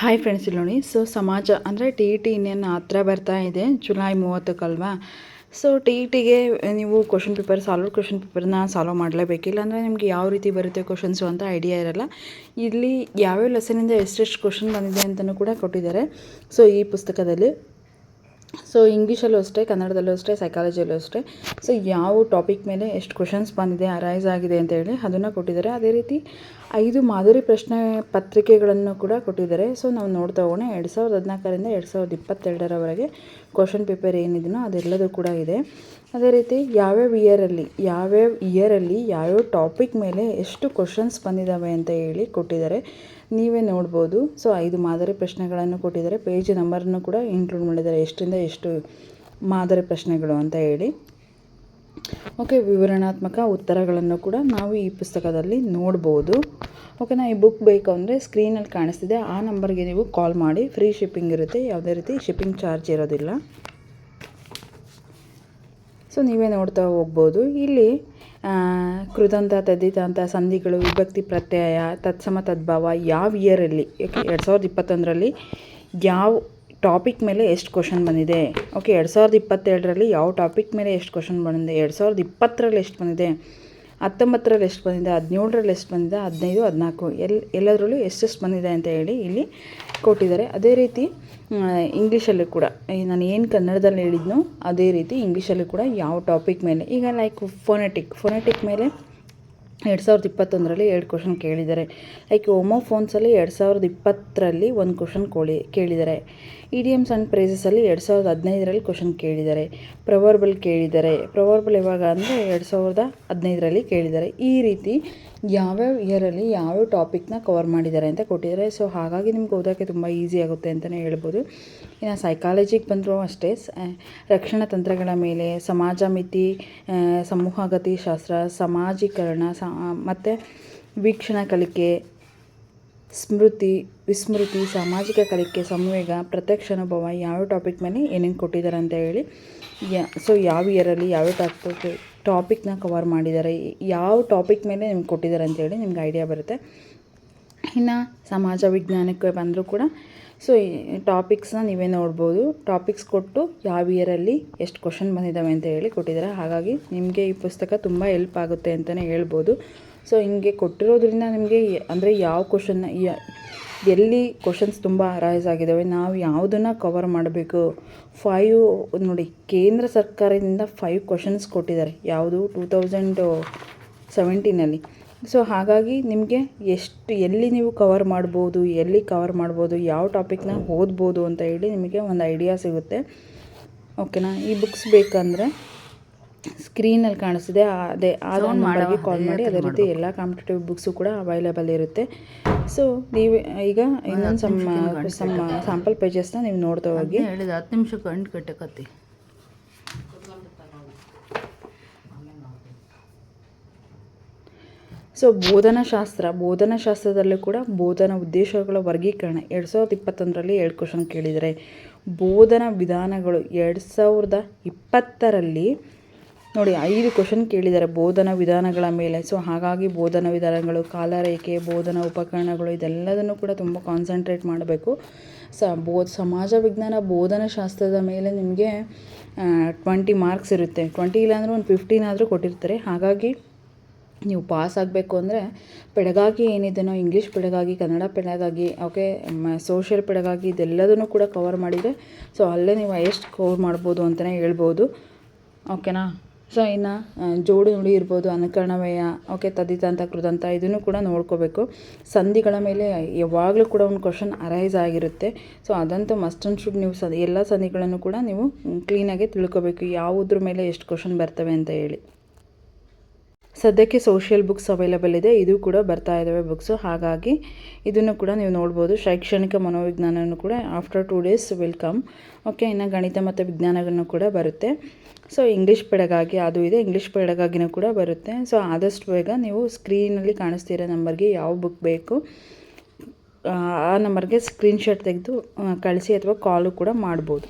Hi friends ಇಲ್ಲಿ ನೋಡಿ. So ಸಮಾಜ ಅಂದರೆ ಟಿ ಇ ಟಿ ಇನ್ನೇನು ಹತ್ರ ಬರ್ತಾ ಇದೆ ಜುಲೈ ಮೂವತ್ತಕ್ಕಲ್ವಾ? ಸೊ ಟಿ ಇ ಟಿಗೆ ನೀವು ಕ್ವಶನ್ ಪೇಪರ್ ಸಾಲ್ವ್ ಕ್ವಶನ್ ಪೇಪರ್ನ ಸಾಲ್ವ್ ಮಾಡಲೇಬೇಕು ಅಂದರೆ ನಿಮಗೆ ಯಾವ ರೀತಿ ಬರುತ್ತೆ ಕ್ವಶನ್ಸು ಅಂತ ಐಡಿಯಾ ಇರಲ್ಲ. ಇಲ್ಲಿ ಯಾವ್ಯಾವ ಲೆಸನಿಂದ ಎಷ್ಟೆಷ್ಟು ಕ್ವಶನ್ ಬಂದಿದೆ ಅಂತಲೂ ಕೂಡ ಕೊಟ್ಟಿದ್ದಾರೆ. ಸೊ ಈ ಪುಸ್ತಕದಲ್ಲಿ ಸೊ ಇಂಗ್ಲೀಷಲ್ಲೂ ಅಷ್ಟೇ ಕನ್ನಡದಲ್ಲೂ ಅಷ್ಟೇ ಸೈಕಾಲಜಿಯಲ್ಲೂ ಅಷ್ಟೇ. ಸೊ ಯಾವ ಟಾಪಿಕ್ ಮೇಲೆ ಎಷ್ಟು ಕ್ವಶನ್ಸ್ ಬಂದಿದೆ ಅರೈಸ್ ಆಗಿದೆ ಅಂತ ಹೇಳಿ ಅದನ್ನು ಕೊಟ್ಟಿದ್ದಾರೆ. ಅದೇ ರೀತಿ ಐದು ಮಾದರಿ ಪ್ರಶ್ನೆ ಪತ್ರಿಕೆಗಳನ್ನು ಕೂಡ ಕೊಟ್ಟಿದ್ದಾರೆ. ಸೊ ನಾವು ನೋಡ್ತಾ ಹೋಗೋಣ. ಎರಡು ಸಾವಿರದ ಹದಿನಾಲ್ಕರಿಂದ ಎರಡು ಸಾವಿರದ ಇಪ್ಪತ್ತೆರಡರವರೆಗೆ ಕ್ವಶನ್ ಪೇಪರ್ ಏನಿದೆಯೋ ಅದೆಲ್ಲದೂ ಕೂಡ ಇದೆ. ಅದೇ ರೀತಿ ಯಾವ್ಯಾವ ಇಯರಲ್ಲಿ ಯಾವ್ಯಾವ ಇಯರಲ್ಲಿ ಯಾವ್ಯಾವ ಟಾಪಿಕ್ ಮೇಲೆ ಎಷ್ಟು ಕ್ವಶನ್ಸ್ ಬಂದಿದ್ದಾವೆ ಅಂತ ಹೇಳಿ ಕೊಟ್ಟಿದ್ದಾರೆ. ನೀವೇ ನೋಡ್ಬೋದು. ಸೊ ಐದು ಮಾದರಿ ಪ್ರಶ್ನೆಗಳನ್ನು ಕೊಟ್ಟಿದ್ದಾರೆ. ಪೇಜ್ ನಂಬರನ್ನು ಕೂಡ ಇನ್ಕ್ಲೂಡ್ ಮಾಡಿದ್ದಾರೆ. ಎಷ್ಟರಿಂದ ಎಷ್ಟು ಮಾದರಿ ಪ್ರಶ್ನೆಗಳು ಅಂತ ಹೇಳಿ. ಓಕೆ ವಿವರಣಾತ್ಮಕ ಉತ್ತರಗಳನ್ನು ಕೂಡ ನಾವು ಈ ಪುಸ್ತಕದಲ್ಲಿ ನೋಡ್ಬೋದು. ಓಕೆನಾ ಈ ಬುಕ್ ಬೇಕು ಅಂದರೆ ಸ್ಕ್ರೀನಲ್ಲಿ ಕಾಣಿಸ್ತಿದೆ. ಆ ನಂಬರ್ಗೆ ನೀವು ಕಾಲ್ ಮಾಡಿ. ಫ್ರೀ ಶಿಪ್ಪಿಂಗ್ ಇರುತ್ತೆ. ಯಾವುದೇ ರೀತಿ ಶಿಪ್ಪಿಂಗ್ ಚಾರ್ಜ್ ಇರೋದಿಲ್ಲ. ಸೊ ನೀವೇ ನೋಡ್ತಾ ಹೋಗ್ಬೋದು. ಇಲ್ಲಿ ಕೃದಂತ ತದ್ದಿತಾಂತ ಸಂಧಿಗಳು, ವಿಭಕ್ತಿ, ಪ್ರತ್ಯಯ, ತತ್ಸಮ, ತದ್ಭಾವ ಯಾವ ಇಯರಲ್ಲಿ ಎರಡು ಸಾವಿರದ ಇಪ್ಪತ್ತೊಂದರಲ್ಲಿ ಯಾವ ಟಾಪಿಕ್ ಮೇಲೆ ಎಷ್ಟು ಕ್ವಶನ್ ಬಂದಿದೆ? ಓಕೆ ಎರಡು ಸಾವಿರದ ಇಪ್ಪತ್ತೆರಡರಲ್ಲಿ ಯಾವ ಟಾಪಿಕ್ ಮೇಲೆ ಎಷ್ಟು ಕ್ವಶನ್ ಬಂದಿದೆ? ಎರಡು ಸಾವಿರದ ಇಪ್ಪತ್ತರಲ್ಲಿ ಎಷ್ಟು ಬಂದಿದೆ? ಹತ್ತೊಂಬತ್ತರಲ್ಲಿ ಎಷ್ಟು ಬಂದಿದೆ ಹದಿನೇಳರಲ್ಲಿ ಎಷ್ಟು ಬಂದಿದೆ, ಹದಿನೈದು, ಹದಿನಾಲ್ಕು ಎಲ್ಲಿ ಎಲ್ಲದರಲ್ಲೂ ಎಷ್ಟೆಷ್ಟು ಬಂದಿದೆ ಅಂತ ಹೇಳಿ ಇಲ್ಲಿ ಕೊಟ್ಟಿದ್ದಾರೆ. ಅದೇ ರೀತಿ ಇಂಗ್ಲೀಷಲ್ಲೂ ಕೂಡ ನಾನು ಏನು ಕನ್ನಡದಲ್ಲಿ ಹೇಳಿದ್ನೋ ಅದೇ ರೀತಿ ಇಂಗ್ಲೀಷಲ್ಲೂ ಕೂಡ ಯಾವ ಟಾಪಿಕ್ ಮೇಲೆ, ಈಗ ಲೈಕ್ ಫೋನೆಟಿಕ್ ಫೋನೆಟಿಕ್ ಮೇಲೆ ಎರಡು ಸಾವಿರದ ಇಪ್ಪತ್ತೊಂದರಲ್ಲಿ ಎರಡು ಕ್ವಶನ್ ಕೇಳಿದ್ದಾರೆ. ಲೈಕ್ ಓಮೋಫೋನ್ಸಲ್ಲಿ ಎರಡು ಸಾವಿರದ ಇಪ್ಪತ್ತರಲ್ಲಿ ಒಂದು ಕ್ವಶನ್ ಕೋಳಿ ಕೇಳಿದ್ದಾರೆ. ಇಡಿಯಮ್ಸ್ ಆ್ಯಂಡ್ ಪ್ರೈಸಸಲ್ಲಿ ಎರಡು ಸಾವಿರದ ಹದಿನೈದರಲ್ಲಿ ಕ್ವಶನ್ ಕೇಳಿದ್ದಾರೆ. ಪ್ರವರ್ಬಲ್ ಕೇಳಿದ್ದಾರೆ. ಪ್ರವರ್ಬಲ್ ಯಾವಾಗ ಅಂದರೆ ಎರಡು ಸಾವಿರದ ಹದಿನೈದರಲ್ಲಿ ಕೇಳಿದ್ದಾರೆ. ಈ ರೀತಿ ಯಾವ್ಯಾವ ಇಯರಲ್ಲಿ ಯಾವ್ಯಾವ ಟಾಪಿಕ್ನ ಕವರ್ ಮಾಡಿದ್ದಾರೆ ಅಂತ ಕೊಟ್ಟಿದ್ದಾರೆ. ಸೊ ಹಾಗಾಗಿ ನಿಮ್ಗೆ ಓದೋಕ್ಕೆ ತುಂಬ ಈಸಿ ಆಗುತ್ತೆ ಅಂತಲೇ ಹೇಳ್ಬೋದು. ಇನ್ನು ಸೈಕಾಲಜಿಗೆ ಬಂದರೂ ಅಷ್ಟೇ. ರಕ್ಷಣಾ ತಂತ್ರಗಳ ಮೇಲೆ ಸಮಾಜ ಮಿತಿ ಸಮೂಹಗತಿ ಶಾಸ್ತ್ರ, ಸಮಾಜೀಕರಣ, ಸಾ ಮತ್ತು ವೀಕ್ಷಣಾ ಕಲಿಕೆ ಸ್ಮೃತಿ, ವಿಸ್ಮೃತಿ, ಸಾಮಾಜಿಕ ಕಲಿಕೆ ಸಂವೇಗ ಪ್ರತ್ಯಕ್ಷ ಅನುಭವ ಯಾವ ಟಾಪಿಕ್ ಮೇಲೆ ಏನೇನು ಕೊಟ್ಟಿದ್ದಾರೆ ಅಂತ ಹೇಳಿ ಯಾ ಸೊ ಯಾವ ಇಯರಲ್ಲಿ ಯಾವ ಟಾಪಿಕ್ ಟಾಪಿಕ್ನ ಕವರ್ ಮಾಡಿದ್ದಾರೆ, ಯಾವ ಟಾಪಿಕ್ ಮೇಲೆ ನಿಮ್ಗೆ ಕೊಟ್ಟಿದ್ದಾರೆ ಅಂತೇಳಿ ನಿಮ್ಗೆ ಐಡಿಯಾ ಬರುತ್ತೆ. ಇನ್ನು ಸಮಾಜ ವಿಜ್ಞಾನಕ್ಕೆ ಬಂದರೂ ಕೂಡ ಸೊ ಟಾಪಿಕ್ಸ್ನ ನೀವೇ ನೋಡ್ಬೋದು. ಟಾಪಿಕ್ಸ್ ಕೊಟ್ಟು ಯಾವ ಇಯರಲ್ಲಿ ಎಷ್ಟು ಕ್ವಶನ್ ಬಂದಿದ್ದಾವೆ ಅಂತ ಹೇಳಿ ಕೊಟ್ಟಿದ್ದಾರೆ. ಹಾಗಾಗಿ ನಿಮಗೆ ಈ ಪುಸ್ತಕ ತುಂಬ ಎಲ್ಪ್ ಆಗುತ್ತೆ ಅಂತಲೇ ಹೇಳ್ಬೋದು. ಸೊ ಹಿಂಗೆ ಕೊಟ್ಟಿರೋದ್ರಿಂದ ನಿಮಗೆ ಅಂದರೆ ಯಾವ ಕ್ವಶನ್ನ ಎಲ್ಲಿ ಕ್ವಶನ್ಸ್ ತುಂಬ ಅರೈಸ್ ಆಗಿದ್ದಾವೆ ನಾವು ಯಾವುದನ್ನು ಕವರ್ ಮಾಡಬೇಕು? ಫೈವ್ ನೋಡಿ, ಕೇಂದ್ರ ಸರ್ಕಾರದಿಂದ ಫೈವ್ ಕ್ವಶನ್ಸ್ ಕೊಟ್ಟಿದ್ದಾರೆ, ಯಾವುದು? ಟೂ ತೌಸಂಡ್ ಸೆವೆಂಟೀನಲ್ಲಿ ಸೊ ಹಾಗಾಗಿ ನಿಮಗೆ ಎಷ್ಟು, ಎಲ್ಲಿ ನೀವು ಕವರ್ ಮಾಡ್ಬೋದು, ಎಲ್ಲಿ ಕವರ್ ಮಾಡ್ಬೋದು, ಯಾವ ಟಾಪಿಕ್ನ ಓದ್ಬೋದು ಅಂತ ಹೇಳಿ ನಿಮಗೆ ಒಂದು ಐಡಿಯಾ ಸಿಗುತ್ತೆ. ಓಕೆನಾ ಈ ಬುಕ್ಸ್ ಬೇಕಂದರೆ ಸ್ಕ್ರೀನಲ್ಲಿ ಕಾಣಿಸ್ತಿದೆ. ಅದೇ ಆ ನಂಬರ್ಗೆ ಕಾಲ್ ಮಾಡಿ ಅದೇ ರೀತಿ ಎಲ್ಲ ಕಾಂಪಿಟೇಟಿವ್ ಬುಕ್ಸು ಕೂಡ ಅವೈಲೇಬಲ್ ಇರುತ್ತೆ. ಸೊ ನೀವು ಈಗ ಇನ್ನೊಂದು ಸಮ್ಮ ಸಮ್ಮ ಸ್ಯಾಂಪಲ್ ಪೇಜಸ್ನ ನೀವು ನೋಡ್ತಾ ಹೋಗಿ. ಹೇಳಿದ ಹತ್ತು ನಿಮಿಷಕ್ಕೆ ಗಂಟು ಕಟ್ಟಕತ್ತಿ ಸೊ ಬೋಧನಾಶಾಸ್ತ್ರ ಬೋಧನಾಶಾಸ್ತ್ರದಲ್ಲೂ ಕೂಡ ಬೋಧನಾ ಉದ್ದೇಶಗಳ ವರ್ಗೀಕರಣ. ಎರಡು ಸಾವಿರದ ಇಪ್ಪತ್ತೊಂದರಲ್ಲಿ ಎರಡು ಕ್ವಶನ್ ಕೇಳಿದರೆ ಬೋಧನಾ ವಿಧಾನಗಳು ಎರಡು ಸಾವಿರದ ಇಪ್ಪತ್ತರಲ್ಲಿ ನೋಡಿ, ಐದು ಕ್ವಶನ್ ಕೇಳಿದ್ದಾರೆ. ಬೋಧನಾ ವಿಧಾನಗಳ ಮೇಲೆ. ಸೊ ಹಾಗಾಗಿ ಬೋಧನಾ ವಿಧಾನಗಳು, ಕಾಲರೇಖೆ, ಬೋಧನಾ ಉಪಕರಣಗಳು ಇದೆಲ್ಲದನ್ನು ಕೂಡ ತುಂಬ ಕಾನ್ಸಂಟ್ರೇಟ್ ಮಾಡಬೇಕು. ಸ ಬೋಧ ಸಮಾಜ ವಿಜ್ಞಾನ ಬೋಧನ ಶಾಸ್ತ್ರದ ಮೇಲೆ ನಿಮಗೆ ಟ್ವೆಂಟಿ ಮಾರ್ಕ್ಸ್ ಇರುತ್ತೆ. ಟ್ವೆಂಟಿ ಇಲ್ಲಾಂದರೆ ಒಂದು ಫಿಫ್ಟೀನ್ ಆದರೂ ಕೊಟ್ಟಿರ್ತಾರೆ. ಹಾಗಾಗಿ ನೀವು ಪಾಸ್ ಆಗಬೇಕು ಅಂದರೆ ಪೆಡಗಾಗಿ ಏನಿದೆನೋ ಇಂಗ್ಲೀಷ್ ಪೆಡಗಾಗಿ, ಕನ್ನಡ ಪೆಡಗಾಗಿ ಓಕೆ ಸೋಷಿಯಲ್ ಪೆಡಗಾಗಿ ಇದೆಲ್ಲದನ್ನು ಕೂಡ ಕವರ್ ಮಾಡಿದರೆ ಸೊ ಅಲ್ಲೇ ನೀವು ಎಷ್ಟು ಕವರ್ ಮಾಡ್ಬೋದು ಅಂತಲೇ ಹೇಳ್ಬೋದು. ಓಕೆನಾ ಸೊ ಇನ್ನು ಜೋಡು ನುಡಿ ಇರ್ಬೋದು ಅನುಕರಣವಯ ಓಕೆ ತದ್ದಿತಾಂತ ಕೃದಂತ, ಇದನ್ನು ಕೂಡ ನೋಡ್ಕೋಬೇಕು. ಸಂಧಿಗಳ ಮೇಲೆ ಯಾವಾಗಲೂ ಕೂಡ ಒಂದು ಕ್ವಶನ್ ಅರೈಸ್ ಆಗಿರುತ್ತೆ. ಸೊ ಅದಂತೂ ಮಸ್ಟ್ ಆ್ಯಂಡ್ ಶುಡ್ ನೀವು ಸ, ಎಲ್ಲ ಸಂಧಿಗಳನ್ನು ಕೂಡ ನೀವು ಕ್ಲೀನಾಗಿ ತಿಳ್ಕೊಬೇಕು. ಯಾವುದ್ರ ಮೇಲೆ ಎಷ್ಟು ಕ್ವಶನ್ ಬರ್ತವೆ ಅಂತ ಹೇಳಿ. ಸದ್ಯಕ್ಕೆ ಸೋಷಿಯಲ್ ಬುಕ್ಸ್ ಅವೈಲಬಲ್ ಇದೆ. ಇದು ಕೂಡ ಬರ್ತಾ ಇದ್ದಾವೆ ಬುಕ್ಸು ಹಾಗಾಗಿ ಇದನ್ನು ಕೂಡ ನೀವು ನೋಡ್ಬೋದು. ಶೈಕ್ಷಣಿಕ ಮನೋವಿಜ್ಞಾನವನ್ನು ಕೂಡ after two days will come okay ಇನ್ನು ಗಣಿತ ಮತ್ತು ವಿಜ್ಞಾನಗಳನ್ನು ಕೂಡ ಬರುತ್ತೆ. ಸೊ ಇಂಗ್ಲೀಷ್ ಪೆಡಗಾಗಿ ಅದು ಇದೆ. ಇಂಗ್ಲೀಷ್ ಪೆಡಗಾಗಿನೂ ಕೂಡ ಬರುತ್ತೆ. ಸೊ ಆದಷ್ಟು ಬೇಗ ನೀವು ಸ್ಕ್ರೀನಲ್ಲಿ ಕಾಣಿಸ್ತಿರೋ ನಂಬರ್ಗೆ ಯಾವ ಬುಕ್ ಬೇಕು, ಆ ನಂಬರ್ಗೆ ಸ್ಕ್ರೀನ್ಶಾಟ್ ತೆಗೆದು ಕಳಿಸಿ ಅಥವಾ ಕಾಲು ಕೂಡ ಮಾಡ್ಬೋದು.